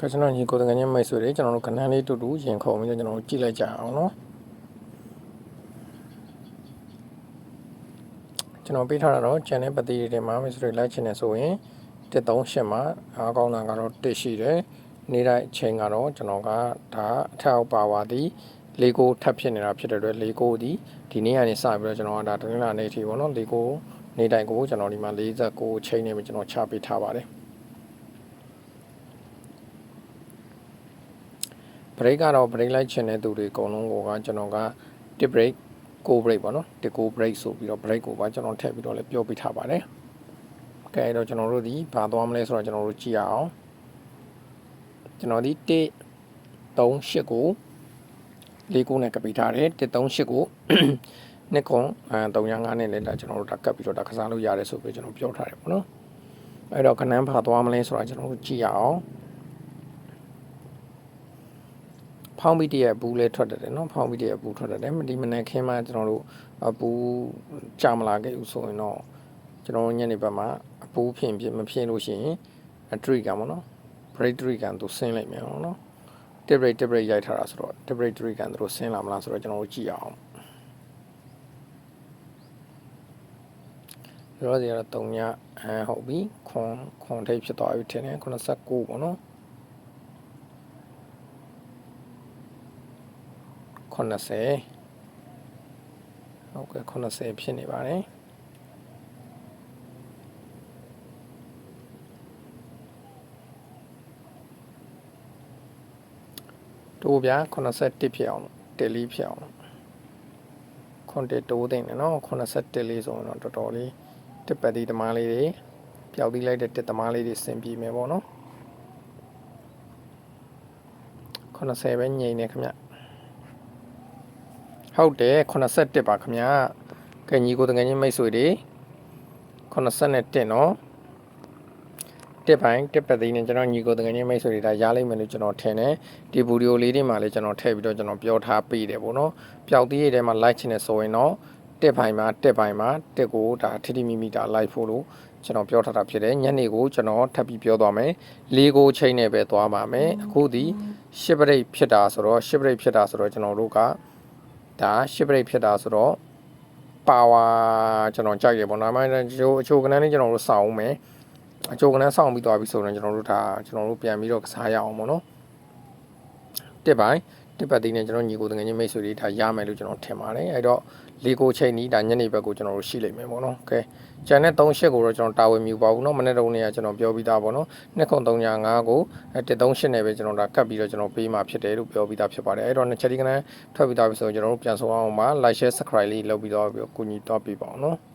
ကဲကျွန်တော်ညီကိုယ်တကယ်ချင်းမိတ်ဆွေတွေကျွန်တော်တို့ခဏလေးတူတူရင်ခုန်ပြီးတော့ကျွန်တော်တို့ကြည့်လိုက်ကြအောင်နော်ကျွန်တော်ပေးထားတာတော့ channel ပတိတွေမှာမိတ်ဆွေတွေ like ချင်တယ်ဆိုရင်138မှာအားကောင်းတာကတော့1ရှိတယ်နေ့တိုင်းအချိန်ကတော့ကျွန်တော်ကဒါအထက်အောက်ပါပါသည်လေးကိုထပ်ဖြစ်နေတာဖြစ်တဲ့အတွက်လေးကိုဒီဒီနေ့ကနေစပြီးတော့ကျွန်တော်ကဒါတနင်္လာနေ့ထိပေါ့နော်လေးကိုနေ့တိုင်းကိုကျွန်တော်ဒီမှာ49ချိန်နေပြီကျွန်တော်ချပေးထားပါတယ် break ကတော့ break လိုက်ချင်တဲ့သူတွေအကုန်လုံးကိုကကျွန်တော်ကတစ် break ကို break ပေါ့နော်တစ်ကို break ဆိုပြီးတော့ break ကိုပါကျွန်တော်ထည့်ပြီးတော့လည်းပြောပြထားပါတယ်။ကဲအဲ့တော့ကျွန်တော်တို့ဒီဘာသွားမလဲဆိုတော့ကျွန်တော်တို့ကြည့်ရအောင်ကျွန်တော်ဒီ1 38ကို၄ကိုနဲ့ကပ်ပြီးထားတယ်138ကိုနှစ်ကုံအဲ305နဲ့လည်းဒါကျွန်တော်တို့ဒါကပ်ပြီးတော့ဒါကစားလို့ရတယ်ဆိုပြီးကျွန်တော်ပြောထားတယ်ပေါ့နော်။အဲ့တော့ခဏန်းဘာသွားမလဲဆိုတော့ကျွန်တော်တို့ကြည့်ရအောင် ဖောင်းပြီးတရအပူလည်းထွက်တတ်တယ်နော်ဖောင်းပြီးတရအပူထွက်တတ်တယ်ဒီမနေ့ခင်းမှကျွန်တော်တို့အပူကြာမလာခဲ့ဘူးဆိုရင်တော့ကျွန်တော်ညနေဘက်မှာအပူဖြင့်ဖြင့်မဖြင့်လို့ရှိရင်အထရိကံပေါ့နော် break ထရိကံသူဆင်းလိုက်မြန်ပေါ့နော် tip break tip break ရိုက်ထားတာဆိုတော့ tip break ထရိကံသူတို့ဆင်းလာမလားဆိုတော့ကျွန်တော်တို့ကြည့်အောင်ရောစီရတော့တုံညအဲဟုတ်ပြီခွန်ခွန်ထိပ်ဖြစ်သွားပြီထင်တယ်89ပေါ့နော် 80ဟုတ်ကဲ့80ဖြစ်နေပါတယ်တိုးဗျာ81ဖြစ်အောင်တယ်လီဖြစ်အောင်ခွန်တက်တိုးသိနေနော်81လေးဆိုရင်တော့တော်တော်လေးတစ်ပတ်ဒီသမားလေးတွေပျောက်ပြီးလိုက်တဲ့တစ်သမားလေးတွေဆင်ပြေမယ်ပေါ့နော်80ပဲငြိမ်နေခင်ဗျ ဟုတ်တယ်81ပါခင်ဗျကဲညီကိုတငယ်ချင်းမိတ်ဆွေတွေ81နော်တစ်ပိုင်းတစ်ပတ်သေးနဲ့ကျွန်တော်ညီကိုတငယ်ချင်းမိတ်ဆွေတွေဒါရလိမ့်မယ်လို့ကျွန်တော်ထင်တယ်ဒီဗီဒီယိုလေးတွေမှာလည်းကျွန်တော်ထည့်ပြီးတော့ကျွန်တော်ပြောထားပေးတယ်ပေါ့နော်ပျောက်သေးရတဲ့မှာ like ချင်တယ်ဆိုရင်တော့တစ်ပိုင်းမှာတစ်ပိုင်းမှာတစ်ကိုဒါထိထိမိမိဒါ like ဖို့လို့ကျွန်တော်ပြောထားတာဖြစ်တယ်ညနေကိုကျွန်တော်ထပ်ပြီးပြောသွားမယ်လေးကိုချိန်နဲ့ပဲသွားပါမယ်အခုဒီရှစ်ပရိတ်ဖြစ်တာဆိုတော့ရှစ်ပရိတ်ဖြစ်တာဆိုတော့ကျွန်တော်တို့က ဒါရှစ်ပရိတ်ဖြစ်တာဆိုတော့ပါဝါကျွန်တော်ကြိုက်ရပေါ့နော်။အမှန်တချို့အချို့ကဏ္ဍလေးကျွန်တော်တို့စောင့်အောင်မယ်။အချို့ကဏ္ဍစောင့်ပြီးသွားပြီဆိုတော့ကျွန်တော်တို့ဒါကျွန်တော်တို့ပြန်ပြီးတော့ကစားရအောင်ပေါ့နော်။တစ်ပိုင်း တစ်ပတ်သေးနဲ့ကျွန်တော်ညီကိုတငယ်ချင်းမိတ်ဆွေတွေဒါရမယ်လို့ကျွန်တော်ထင်ပါတယ်။အဲ့တော့လေးကိုချိန်နီးဒါညနေဘက်ကိုကျွန်တော်တို့ရှိလိမ့်မယ်ပေါ့နော်။ Okay ။ကျန်တဲ့၃ရှစ်ကိုတော့ကျွန်တော်တာဝန်မြူပါဘူးเนาะ။မနေ့တုန်းကကျွန်တော်ပြောပြီးသားပေါ့နော်။နှစ်ခု305ကို138နဲ့ပဲကျွန်တော်ဒါကတ်ပြီးတော့ကျွန်တော်ပေးมาဖြစ်တယ်လို့ပြောပြီးသားဖြစ်ပါတယ်။အဲ့တော့နှစ်ချက်ဒီကနန်းထွက်ပြီးသားပြီဆိုရင်ကျွန်တော်တို့ပြန်ဆိုအောင်ပါ like share subscribe လေးလုပ်ပြီးတော့ကူညီတော့ပေးပါအောင်เนาะ။